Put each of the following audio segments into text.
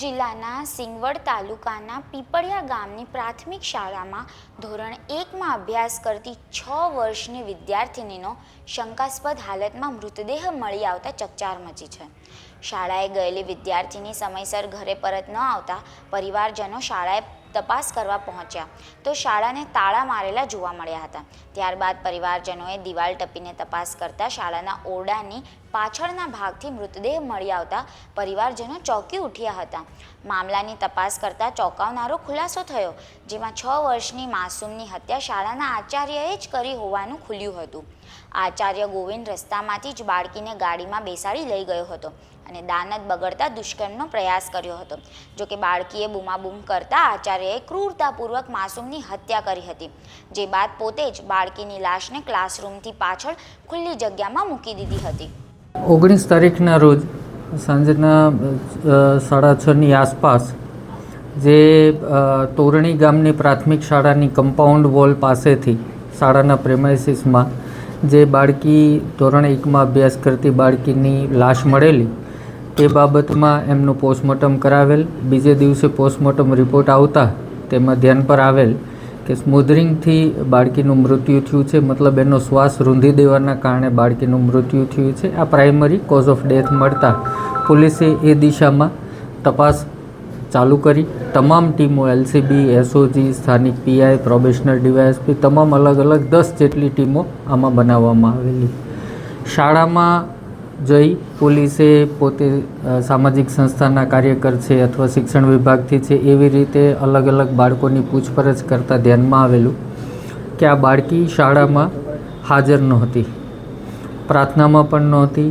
જિલ્લાના સિંગવડ તાલુકાના પીપળિયા ગામની પ્રાથમિક શાળામાં ધોરણ એકમાં અભ્યાસ કરતી છ વર્ષની વિદ્યાર્થિનીનો શંકાસ્પદ હાલતમાં મૃતદેહ મળી આવતા ચકચાર મચી છે. શાળાએ ગયેલી વિદ્યાર્થીની સમયસર ઘરે પરત ન આવતા પરિવારજનો શાળાએ તપાસ કરવા પહોંચ્યા તો શાળાને તાળા મારેલા જોવા મળ્યા હતા. ત્યારબાદ પરિવારજનોએ દિવાલ ટપીને તપાસ કરતા શાળાના ઓરડાની પાછળના ભાગથી મૃતદેહ મળી આવતા પરિવારજનો ચોંકી ઉઠ્યા હતા. મામલાની તપાસ કરતા ચોંકાવનારો ખુલાસો થયો, જેમાં છ વર્ષની માસૂમની હત્યા શાળાના આચાર્યએ જ કરી હોવાનું ખુલ્યું હતું. આચાર્ય ગોવિંદ રસ્તામાંથી જ બાળકીને ગાડીમાં બેસાડી લઈ ગયો હતો અને દાનત બગડતા દુષ્કર્મનો પ્રયાસ કર્યો હતો. જોકે બાળકીએ બૂમાબૂમ કરતા આચાર્યએ ક્રૂરતાપૂર્વક માસૂમની હત્યા કરી હતી. જે બાદ પોતે જ બાળકીની લાશને ક્લાસરૂમથી પાછળ ખુલ્લી જગ્યામાં મૂકી દીધી હતી. ઓગણીસ તારીખના રોજ સાંજના સાડા છની આસપાસ જે તોરણી ગામની પ્રાથમિક શાળાની કમ્પાઉન્ડ વોલ પાસેથી શાળાના પ્રેમાઇસીસમાં જે બાળકી ધોરણ એકમાં અભ્યાસ કરતી બાળકીની લાશ મળેલી તે બાબતમાં એમનું પોસ્ટમોર્ટમ કરાવેલ. બીજે દિવસે પોસ્ટમોર્ટમ રિપોર્ટ આવતા તેમાં ધ્યાન પર આવેલ કે સ્મૂધરિંગથી બાળકીનું મૃત્યુ થયું છે. મતલબ એનો શ્વાસ રૂંધી દેવાના કારણે બાળકીનું મૃત્યુ થયું છે. આ પ્રાઇમરી કોઝ ઓફ ડેથ મળતા પોલીસે એ દિશામાં તપાસ ચાલુ કરી. તમામ ટીમો, એલસીબી, એસઓજી, સ્થાનિક પીઆઈ, પ્રોબેશનલ ડીવાયએસપી, તમામ અલગ અલગ દસ જેટલી ટીમો આમાં બનાવવામાં આવેલી. શાળામાં જઈ પોલીસે પોતે સામાજિક સંસ્થાના કાર્યકર છે અથવા શિક્ષણ વિભાગથી છે એવી રીતે અલગ અલગ બાળકોની પૂછપરછ કરતાં ધ્યાનમાં આવેલું કે આ બાળકી શાળામાં હાજર નહોતી. પ્રાર્થનામાં પણ નહોતી.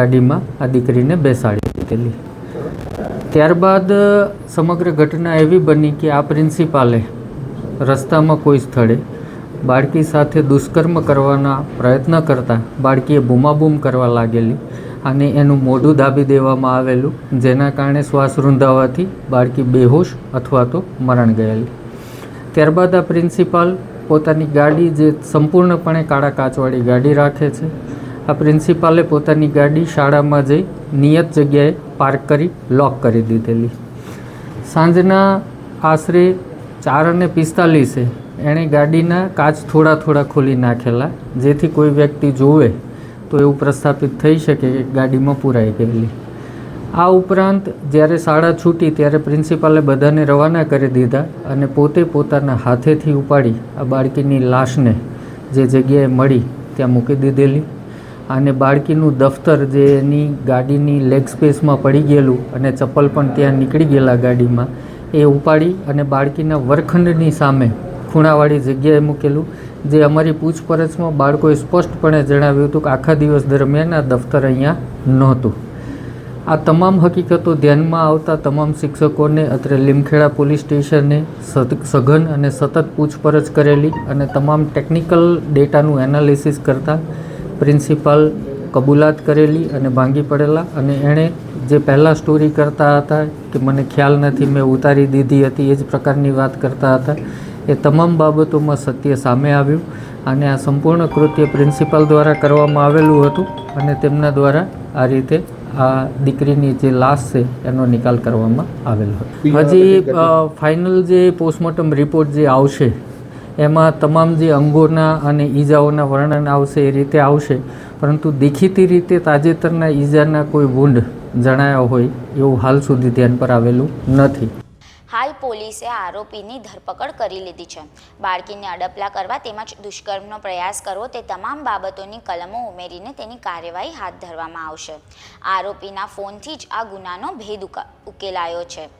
ગાડીમાં આ દીકરીને બેસાડી દીધેલી. ત્યારબાદ સમગ્ર ઘટના એવી બની કે આ પ્રિન્સિપાલે રસ્તામાં કોઈ સ્થળે બાળકી સાથે દુષ્કર્મ કરવાના પ્રયત્ન કરતાં બાળકીએ બૂમાબૂમ કરવા લાગેલી અને એનું મોઢું દાબી દેવામાં આવેલું, જેના કારણે શ્વાસ રૂંધાવાથી બાળકી બેહોશ અથવા તો મરણ ગયેલી. ત્યારબાદ આ પ્રિન્સિપાલ પોતાની ગાડી જે સંપૂર્ણપણે કાળા કાચવાળી ગાડી રાખે છે આ પ્રિન્સિપાલે પોતાની ગાડી શાળામાં જઈ નિયત જગ્યાએ પાર્ક કરી, લોક કરી દીધેલી. સાંજના આશરે ચાર અને પિસ્તાલીસે એણે ગાડીના કાચ થોડા થોડા ખોલી નાખેલા, જેથી કોઈ વ્યક્તિ જોવે તો એવું પ્રસ્થાપિત થઈ શકે કે ગાડીમાં પુરાઈ ગયેલી. આ ઉપરાંત જ્યારે શાળા છૂટી ત્યારે પ્રિન્સિપાલે બધાને રવાના કરી દીધા અને પોતે પોતાના હાથેથી ઉપાડી આ બાળકીની લાશને જે જગ્યાએ મળી ત્યાં મૂકી દીધેલી. અને બાળકીનું દફતર જે એની ગાડીની લેગ સ્પેસમાં પડી ગયેલું અને ચપ્પલ પણ ત્યાં નીકળી ગયેલા ગાડીમાં, એ ઉપાડી અને બાળકીના વર્ગખંડની સામે ખૂણાવાળી જગ્યાએ મૂકેલું, જે અમારી પૂછપરછમાં બાળકોએ સ્પષ્ટપણે જણાવ્યું હતું કે આખા દિવસ દરમિયાન આ દફતર અહીંયા નહોતું. આ તમામ હકીકતો ધ્યાનમાં આવતા તમામ શિક્ષકોને, અત્રે લીમખેડા પોલીસ સ્ટેશને સઘન અને સતત પૂછપરછ કરેલી અને તમામ ટેકનિકલ ડેટાનું એનાલિસિસ કરતાં પ્રિન્સિપાલ કબૂલાત કરેલી અને ભાંગી પડેલા અને એણે જે પહેલાં સ્ટોરી કરતા હતા કે મને ખ્યાલ નથી મેં ઉતારી દીધી હતી એ જ પ્રકારની વાત કરતા હતા એ તમામ બાબતોમાં સત્ય સામે આવ્યું અને આ સંપૂર્ણ કૃત્ય પ્રિન્સિપાલ દ્વારા કરવામાં આવેલું હતું અને તેમના દ્વારા આ રીતે આ દીકરીની જે લાશ છે એનો નિકાલ કરવામાં આવેલો હતો. હજી ફાઇનલ જે પોસ્ટમોર્ટમ રિપોર્ટ જે આવશે એમાં તમામ જે અંગોના અને ઈજાઓના વર્ણન આવશે એ રીતે આવશે. પરંતુ દેખીતી રીતે તાજેતરના ઈજાના કોઈ વુંડ જણાયા હોય એવું હાલ સુધી ધ્યાન પર આવેલું નથી. હાલ પોલીસે આરોપીની ધરપકડ કરી લીધી છે. બાળકીને અડપલા કરવા તેમજ દુષ્કર્મનો પ્રયાસ કરવો તે તમામ બાબતોની કલમો ઉમેરીને તેની કાર્યવાહી હાથ ધરવામાં આવશે. આરોપીના ફોનથી જ આ ગુનાનો ભેદ ઉકા- ઉકેલાયો છે.